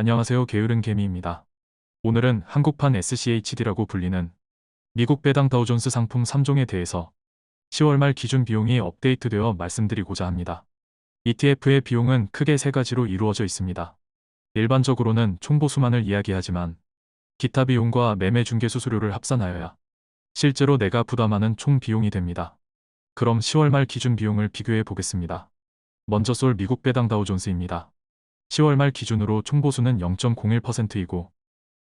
안녕하세요. 게으른 개미입니다. 오늘은 한국판 SCHD라고 불리는 미국 배당 다우존스 상품 3종에 대해서 10월 말 기준 비용이 업데이트되어 말씀드리고자 합니다. ETF의 비용은 크게 세 가지로 이루어져 있습니다. 일반적으로는 총보수만을 이야기하지만 기타 비용과 매매 중개 수수료를 합산하여야 실제로 내가 부담하는 총 비용이 됩니다. 그럼 10월 말 기준 비용을 비교해 보겠습니다. 먼저 솔 미국 배당 다우존스입니다. 10월 말 기준으로 총보수는 0.01%이고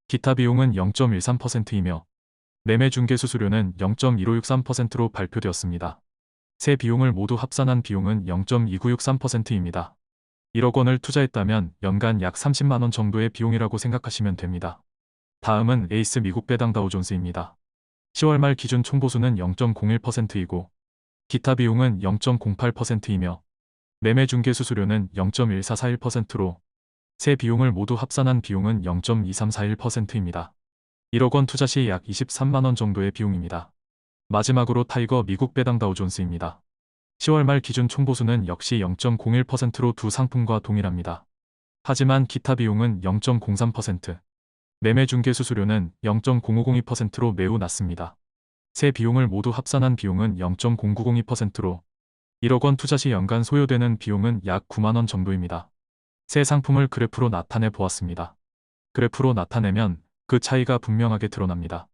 기타 비용은 0.13%이며 매매 중개 수수료는 0.1563%로 발표되었습니다. 세 비용을 모두 합산한 비용은 0.2963%입니다. 1억 원을 투자했다면 연간 약 30만 원 정도의 비용이라고 생각하시면 됩니다. 다음은 에이스 미국 배당 다우존스입니다. 10월 말 기준 총보수는 0.01%이고 기타 비용은 0.08%이며 매매 중개 수수료는 0.1441%로 세 비용을 모두 합산한 비용은 0.2341%입니다. 1억 원 투자 시 약 23만 원 정도의 비용입니다. 마지막으로 타이거 미국 배당 다우존스입니다. 10월 말 기준 총보수는 역시 0.01%로 두 상품과 동일합니다. 하지만 기타 비용은 0.03%, 매매 중개 수수료는 0.0502%로 매우 낮습니다. 세 비용을 모두 합산한 비용은 0.0902%로 1억 원 투자 시 연간 소요되는 비용은 약 9만 원 정도입니다. 세 상품을 그래프로 나타내 보았습니다. 그래프로 나타내면 그 차이가 분명하게 드러납니다.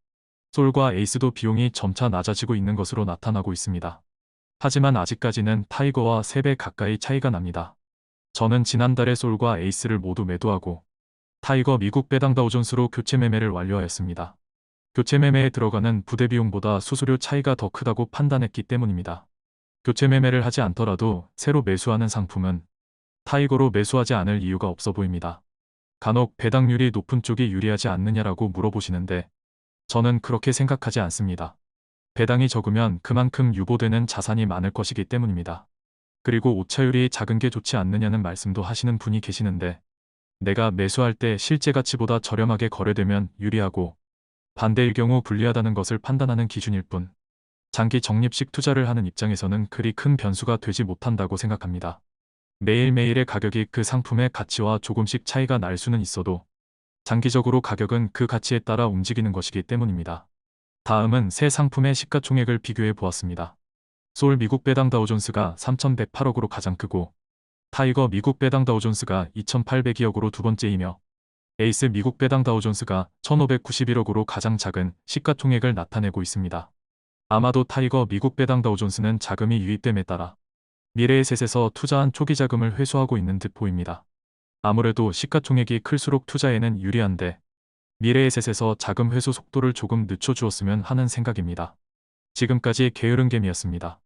솔과 에이스도 비용이 점차 낮아지고 있는 것으로 나타나고 있습니다. 하지만 아직까지는 타이거와 3배 가까이 차이가 납니다. 저는 지난달에 솔과 에이스를 모두 매도하고 타이거 미국 배당 다우존스로 교체 매매를 완료하였습니다. 교체 매매에 들어가는 부대 비용보다 수수료 차이가 더 크다고 판단했기 때문입니다. 교체 매매를 하지 않더라도 새로 매수하는 상품은 타이거로 매수하지 않을 이유가 없어 보입니다. 간혹 배당률이 높은 쪽이 유리하지 않느냐라고 물어보시는데 저는 그렇게 생각하지 않습니다. 배당이 적으면 그만큼 유보되는 자산이 많을 것이기 때문입니다. 그리고 오차율이 작은 게 좋지 않느냐는 말씀도 하시는 분이 계시는데 내가 매수할 때 실제 가치보다 저렴하게 거래되면 유리하고 반대일 경우 불리하다는 것을 판단하는 기준일 뿐 장기 적립식 투자를 하는 입장에서는 그리 큰 변수가 되지 못한다고 생각합니다. 매일매일의 가격이 그 상품의 가치와 조금씩 차이가 날 수는 있어도 장기적으로 가격은 그 가치에 따라 움직이는 것이기 때문입니다. 다음은 새 상품의 시가총액을 비교해 보았습니다. 솔 미국 배당 다우존스가 3,108억으로 가장 크고 타이거 미국 배당 다우존스가 2,802억으로 두 번째이며 에이스 미국 배당 다우존스가 1,591억으로 가장 작은 시가총액을 나타내고 있습니다. 아마도 타이거 미국 배당 다우존스는 자금이 유입됨에 따라 미래의 셋에서 투자한 초기 자금을 회수하고 있는 듯 보입니다. 아무래도 시가총액이 클수록 투자에는 유리한데 미래의 셋에서 자금 회수 속도를 조금 늦춰주었으면 하는 생각입니다. 지금까지 게으른 개미였습니다.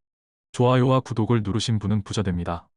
좋아요와 구독을 누르신 분은 부자 됩니다.